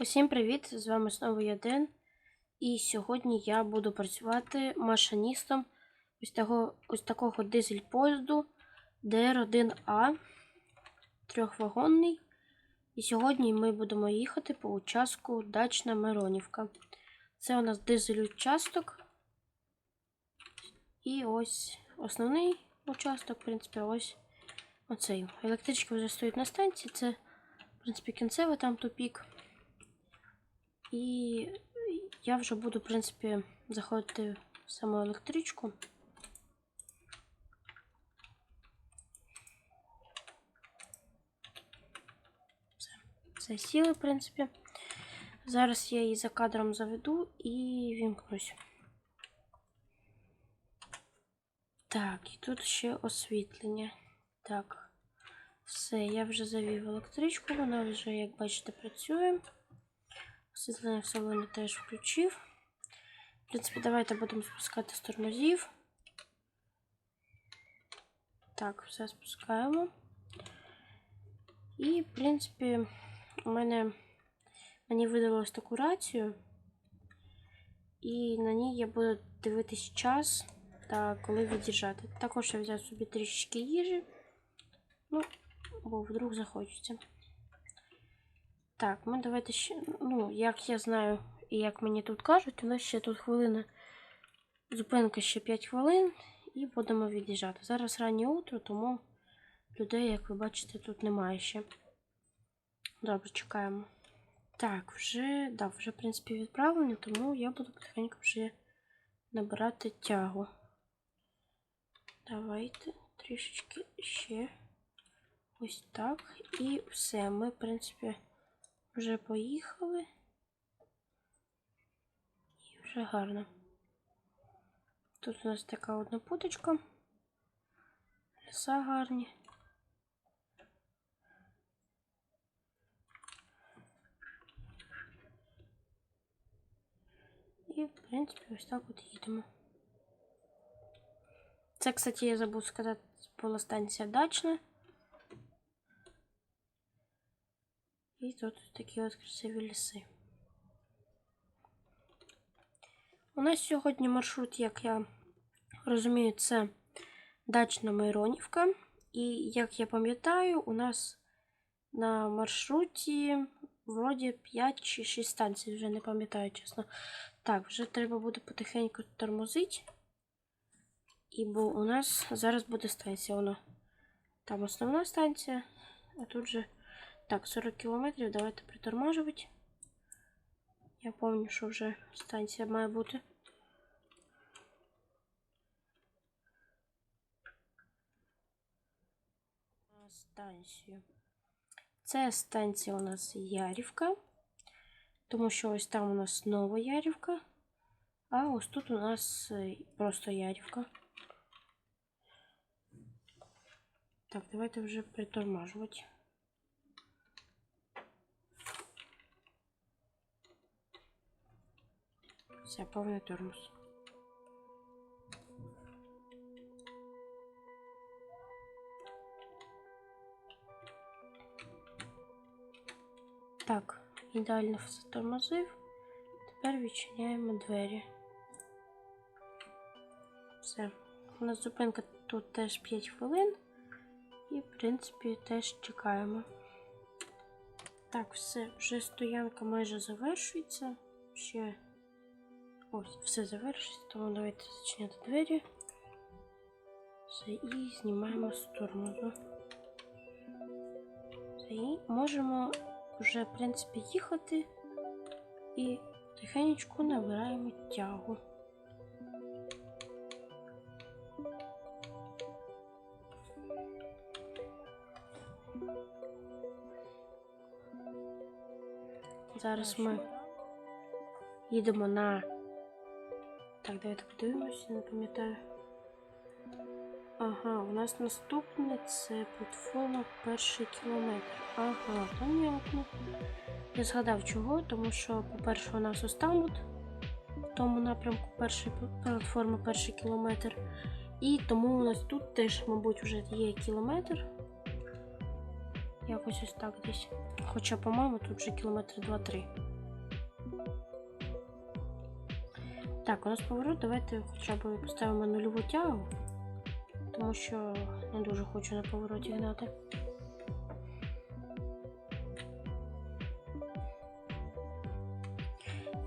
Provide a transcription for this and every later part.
Усім привіт! З вами знову я Ден. І сьогодні я буду працювати машиністом ось такого, ось такого дизель поїзду DR1А трьохвагонний. І сьогодні ми будемо їхати по участку Дачна Миронівка. Це у нас дизель участок. І ось основний участок, в принципі, ось оцей. Електричка вже стоїть на станції. Це, в принципі, кінцевий там тупік. І я вже буду, в принципі, заходити в саму електричку. Все, все сіли, в принципі. Зараз я її за кадром заведу і вімкнусь. Так, і тут ще освітлення. Так, все, я вже завів електричку, вона вже, як бачите, працює. Освітлення в салоні теж включив. В принципі, давайте будемо спускати з тормозів. Так, все спускаємо. І, в принципі, у мене мені видалось таку рацію. І на ній я буду дивитись час та коли від'їжджати. Також я взяв собі трішечки їжі. Ну, бо вдруг захочеться. Так, ми давайте ще. Ну, як я знаю і як мені тут кажуть, у нас ще тут хвилина. Зупинка ще 5 хвилин і будемо від'їжджати. Зараз раннє утро, тому людей, як ви бачите, тут немає ще. Добре, чекаємо. Так, вже, да, вже, в принципі, відправлено, тому я буду потихеньку вже набирати тягу. Давайте трішечки ще. Ось так. І все. Ми, в принципі. Вже поїхали. І вже гарно. Тут у нас така одна путочка. Ліса гарні. І, в принципі, ось так от їдемо. Це, кстати, я забув сказати, була станція дачна. І тут такі от красиві ліси. У нас сьогодні маршрут, як я розумію, це дачна Миронівка. І як я пам'ятаю, у нас на маршруті вроді 5 чи 6 станцій, вже не пам'ятаю, чесно. Так, вже треба буде потихеньку тормозити. І бо у нас зараз буде станція. Вона там основна станція, а тут же. Так, 40 кілометрів, давайте притормажувати. Я пам'ятаю, що вже станція має бути. Станцію. Це станція у нас Ярівка, тому що ось там у нас нова Ярівка, а ось тут у нас е, просто Ярівка. Так, давайте вже притормажувати. Все, повний тормоз. Так, ідеально все тормозив. Тепер відчиняємо двері. Все. У нас зупинка тут теж 5 хвилин. І, в принципі, теж чекаємо. Так, все, вже стоянка майже завершується. Ще Ось, все завершиться, тому давайте зачиняти двері. Все, і знімаємо з тормозу. І можемо вже, в принципі, їхати і тихенечку набираємо тягу. Зараз ми їдемо на так, давайте подивимося, не пам'ятаю. Ага, у нас наступне це платформа перший кілометр. Ага, понятно. Я згадав чого, тому що, по-перше, у нас ось там от, в тому напрямку перший, платформа перший кілометр. І тому у нас тут теж, мабуть, вже є кілометр. Якось ось так десь. Хоча, по-моєму, тут вже кілометри 2-3. Так, у нас поворот. Давайте хоча б поставимо нульову тягу, тому що не дуже хочу на повороті гнати.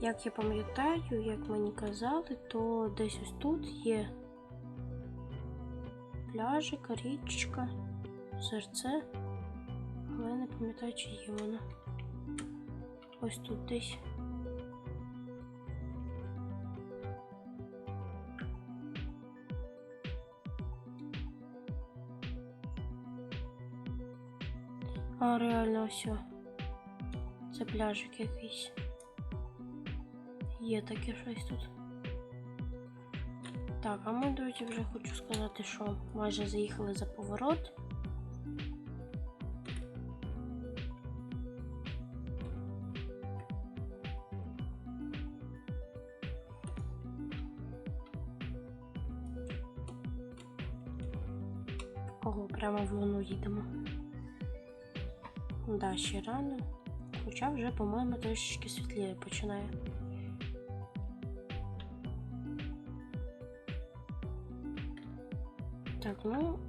Як я пам'ятаю, як мені казали, то десь ось тут є пляжик, річка, серце. Але не пам'ятаю, чи є вона. Ось тут десь. Реально все. Це пляжик якийсь. Є таке щось тут. Так, а ми, друзі, вже хочу сказати, що майже заїхали за поворот. Ого, прямо в луну їдемо. Да, ще рано. Хоча вже, по-моєму, трішечки світліє починає. Так, ну.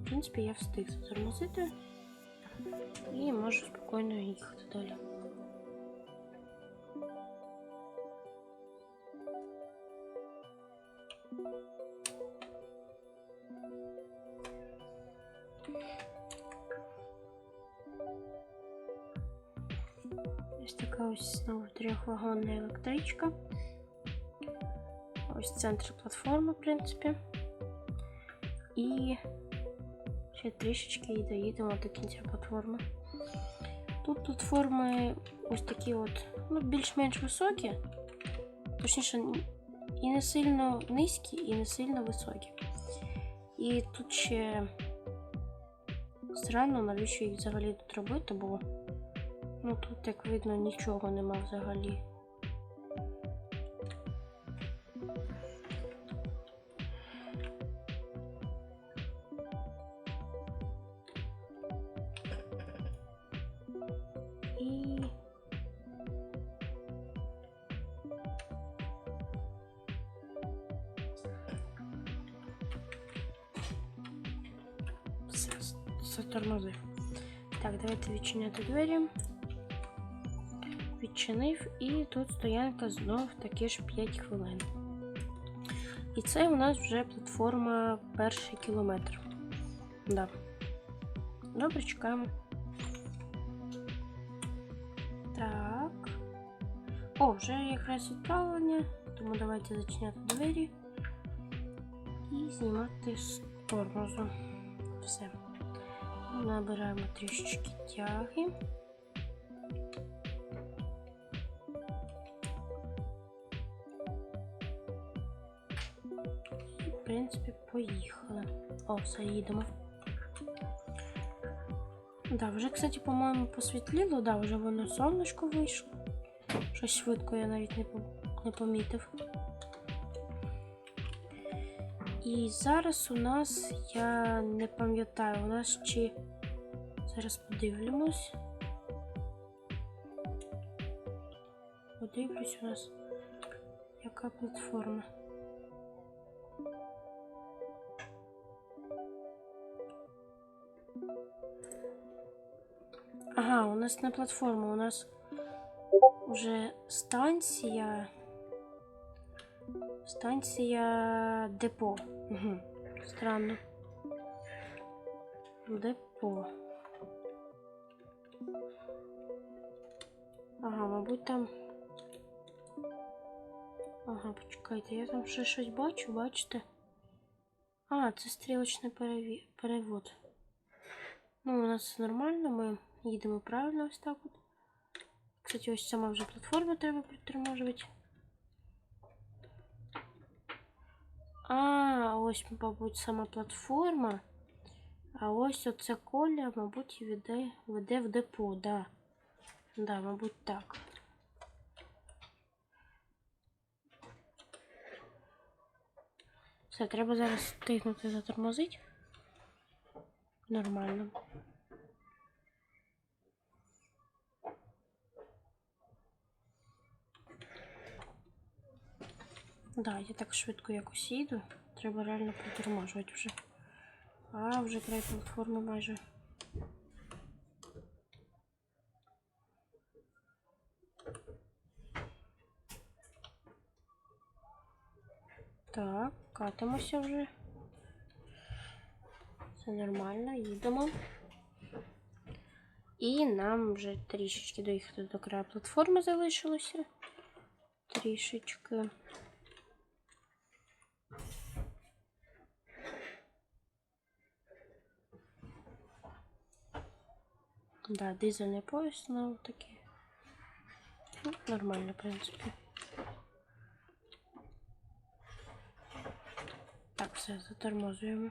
В принципі, я встиг затормозити. І можу спокійно їхати далі. Ось знову трьохвагонна електричка. Ось центр платформи, в принципі. І ще трішечки і доїдемо до кінця платформи. Тут платформи ось такі от, ну, більш-менш високі. Точніше, і не сильно низькі, і не сильно високі. І тут ще странно, навіщо їх взагалі тут робити, бо ну тут, як видно, нічого нема взагалі. І. Так, давайте відчиняти двері. Відчинив, і тут стоянка знов таки ж 5 хвилин. І це у нас вже платформа перший кілометр. Да. Добре, чекаємо. Так. О, вже якраз відправлення, тому давайте зачиняти двері і знімати з тормозу. Все. Набираємо трішечки тяги. Принципі, поїхали. О, все, їдемо. Да, вже, кстати, по-моєму, посвітліло, да, вже воно сонечко вийшло. Щось швидко я навіть не, не помітив. І зараз у нас, я не пам'ятаю, у нас чи. Зараз подивимось. Подивлюсь у нас, яка платформа. Ага, у нас не платформа, у нас уже станція. Станція депо. Угу. Странно. Депо. Ага, мабуть, там. Ага, почекайте, я там ще щось бачу, бачите? А, це стрілочний перевод. Ну, у нас нормально, ми їдемо правильно ось так от. Кстати, ось сама вже платформа треба притормажувати. А, ось, мабуть, сама платформа. А ось оце коля, мабуть, веде, веде в депо, да. Да, мабуть, так. Все, треба зараз встигнути затормозити. Нормально. Да, я так швидко якось їду. Треба реально притормажувати вже. А, вже край платформи майже. Так, катимося вже. Все нормально, їдемо. І нам вже трішечки доїхати до краю платформи залишилося. Трішечки. Да, дизельний пояс, ну такий. Ну, нормально, в принципі. Так, все, затормозуємо.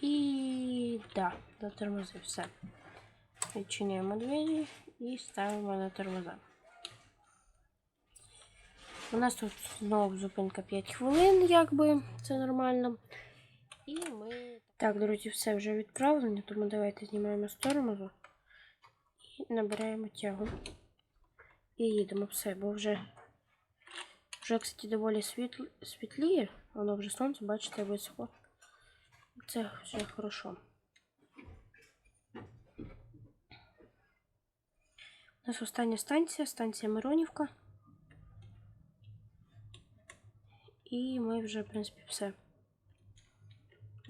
І да, затормозив все. Відчиняємо двері і ставимо на тормоза. У нас тут знову зупинка 5 хвилин, якби це нормально. І ми. Так, друзі, все вже відправлено, тому давайте знімаємо з тормозу і набираємо тягу. І їдемо все, бо вже, вже кстати, доволі світло, світліє, воно вже сонце, бачите, висохло. Це вже хорошо. У нас остання станція, станція Миронівка. І ми вже, в принципі, все.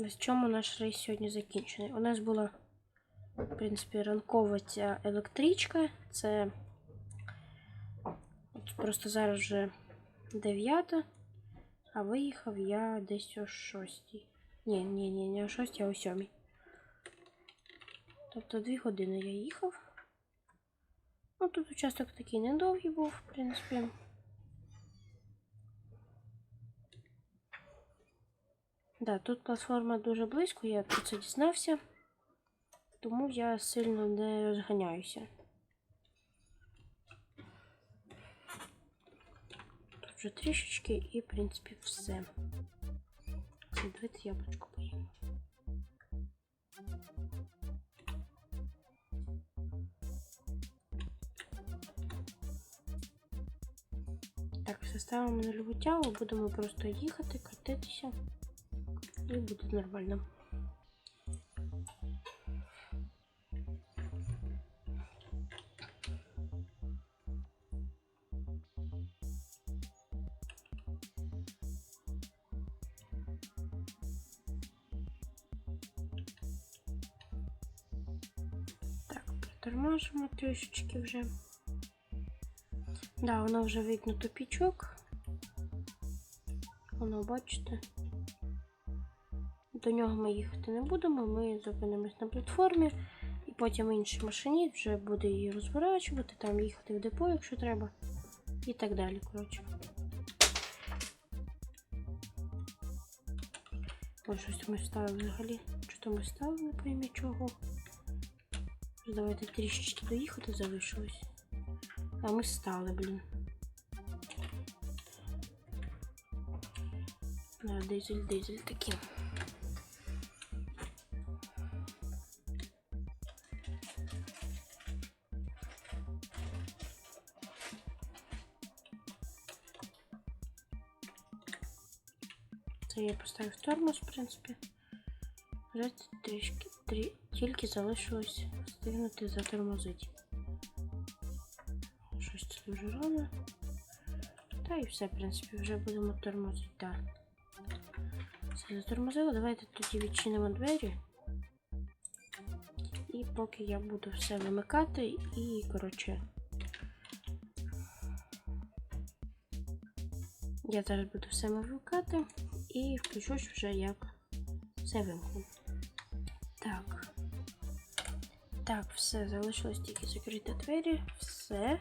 На чому наш рейс сьогодні закінчений? У нас була, в принципі, ранкова ця електричка. Це от просто зараз вже 9, а виїхав я десь о 6. Ні, ні, ні, не о 6, а о 7. Тобто 2 години я їхав. Ну, тут участок такий недовгий був, в принципі. Да, тут платформа дуже близько, я про це дізнався, тому я сильно не розганяюся. Тут вже трішечки і, в принципі, все. Це давайте яблучко поїмо. Так, все ставимо на ліву тягу, будемо просто їхати, крутитися. І буде нормально. Так, притормажимо трішечки вже. Да, воно вже видно тупічок. Воно, бачите. До нього ми їхати не будемо, ми зупинимось на платформі, і потім іншій машині вже буде її розворачувати, там їхати в депо, якщо треба, і так далі. коротше. Ось щось ми вставили взагалі. Що то ми ставили, не поймі чого. Давайте трішечки доїхати залишилось. А ми стали, блін. Да, дизель, дизель такий. Це я поставив тормоз, в принципі. Вже трішки трі, тільки залишилось встигнути затормозити. Щось це дуже рано. Та і все, в принципі, вже будемо тормозити. Так. Все затормозило. Давайте тоді відчинимо двері. І поки я буду все вимикати і, коротше. Я зараз буду все вимикати і включусь вже як все вимкну. Так. Так, все, залишилось тільки закрити двері, все.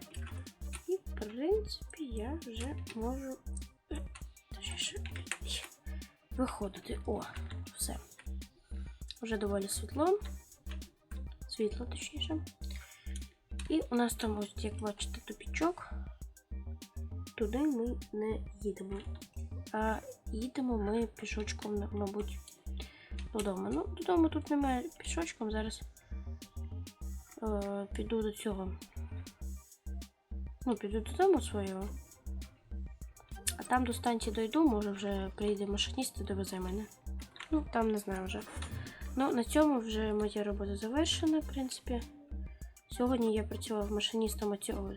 І, в принципі, я вже можу е, виходити. О, все. Вже доволі світло. Світло, точніше. І у нас там ось, як бачите, тупічок. Туди ми не їдемо. А їдемо ми пішочком, мабуть, додому. Ну, додому тут немає пішочком. Зараз е, піду до цього. Ну, піду додому свого. А там до станції дойду, може вже приїде машиніст і довезе мене. Ну, там не знаю вже. Ну, на цьому вже моя робота завершена, в принципі. Сьогодні я працював машиністом цього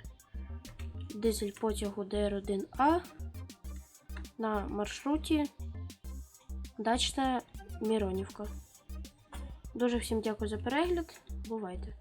дизель потягу DR1А на маршруті Дачна Міронівка. Дуже всім дякую за перегляд. Бувайте!